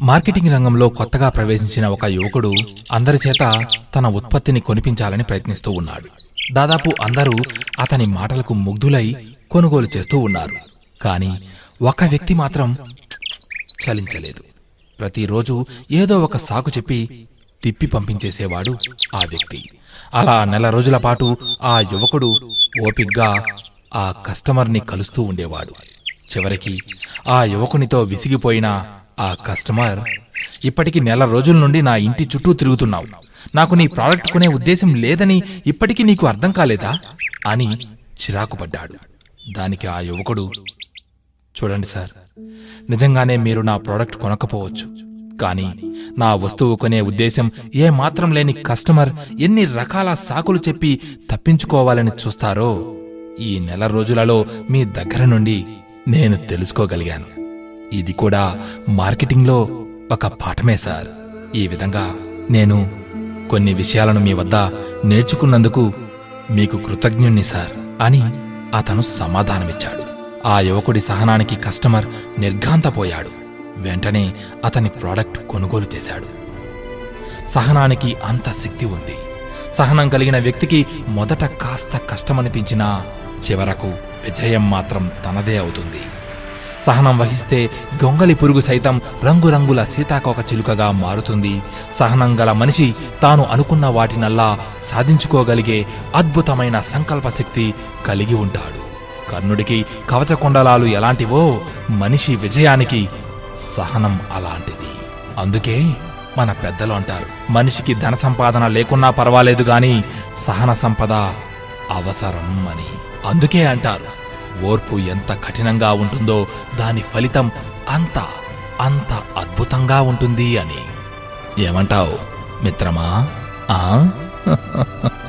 Marketing రంగంలో కొత్తగా ప్రవేశించిన ఒక యువకుడు అందరి చేత తన ఉత్పత్తిని కొనిపించాలని ప్రయత్నిస్తూ ఉన్నాడు. దాదాపు అందరూ అతని మాటలకు ముగ్ధులై కొనుగోలు చేస్తూ ఉన్నారు. కానీ ఒక వ్యక్తి మాత్రం చలించలేదు. ప్రతిరోజు ఏదో ఒక సాకు చెప్పి తిప్పి పంపించేసేవాడు ఆ వ్యక్తి. అలా నెల రోజుల పాటు ఆ యువకుడు ఓపిగ్గా ఆ కస్టమర్ని కలుస్తూ ఉండేవాడు. చివరికి ఆ యువకునితో విసిగిపోయిన ఆ కస్టమర్ ఇప్పటికి నెల రోజుల నుండి నా ఇంటి చుట్టూ తిరుగుతున్నావు. నాకు నీ ప్రోడక్ట్ కొనే ఉద్దేశం లేదని ఇప్పటికీ నీకు అర్థం కాలేదా? అని చిరాకు పడ్డాడు. దానికి ఆ యువకుడు చూడండి సార్ నిజంగానే మీరు నా ప్రోడక్ట్ కొనకపోవచ్చు. కానీ నా వస్తువు కొనే ఉద్దేశం ఏ మాత్రం లేని కస్టమర్ ఎన్ని రకాల సాకులు చెప్పి తప్పించుకోవాలని చూస్తారో ఈ నెల రోజులలో మీ దగ్గర నుండి నేను తెలుసుకోగలిగాను. ఇది కూడా మార్కెటింగ్లో ఒక పాఠమే సార్. ఈ విధంగా నేను కొన్ని విషయాలను మీ వద్ద నేర్చుకున్నందుకు మీకు కృతజ్ఞుణ్ణి సార్ అని అతను సమాధానమిచ్చాడు. ఆ యువకుడి సహనానికి కస్టమర్ నిర్ఘాంతపోయాడు. వెంటనే అతని ప్రోడక్ట్ కొనుగోలు చేశాడు. సహనానికి అంత శక్తి ఉంది. సహనం కలిగిన వ్యక్తికి మొదట కాస్త కష్టమనిపించినా చివరకు విజయం మాత్రం తనదే అవుతుంది. సహనం వహిస్తే గొంగలి పురుగు సైతం రంగురంగుల సీతాకోక చిలుకగా మారుతుంది. సహనం గల మనిషి తాను అనుకున్న వాటినల్లా సాధించుకోగలిగే అద్భుతమైన సంకల్పశక్తి కలిగి ఉంటాడు. కర్ణుడికి కవచకుండలాలు ఎలాంటివో మనిషి విజయానికి సహనం అలాంటిది. అందుకే మన పెద్దలు అంటారు మనిషికి ధన సంపాదన లేకున్నా పర్వాలేదు గాని సహన సంపద అవసరం అని. అందుకే అంటారు ఓర్పు ఎంత కఠినంగా ఉంటుందో దాని ఫలితం అంత అంత అద్భుతంగా ఉంటుంది అని. ఏమంటావు మిత్రమా? ఆ?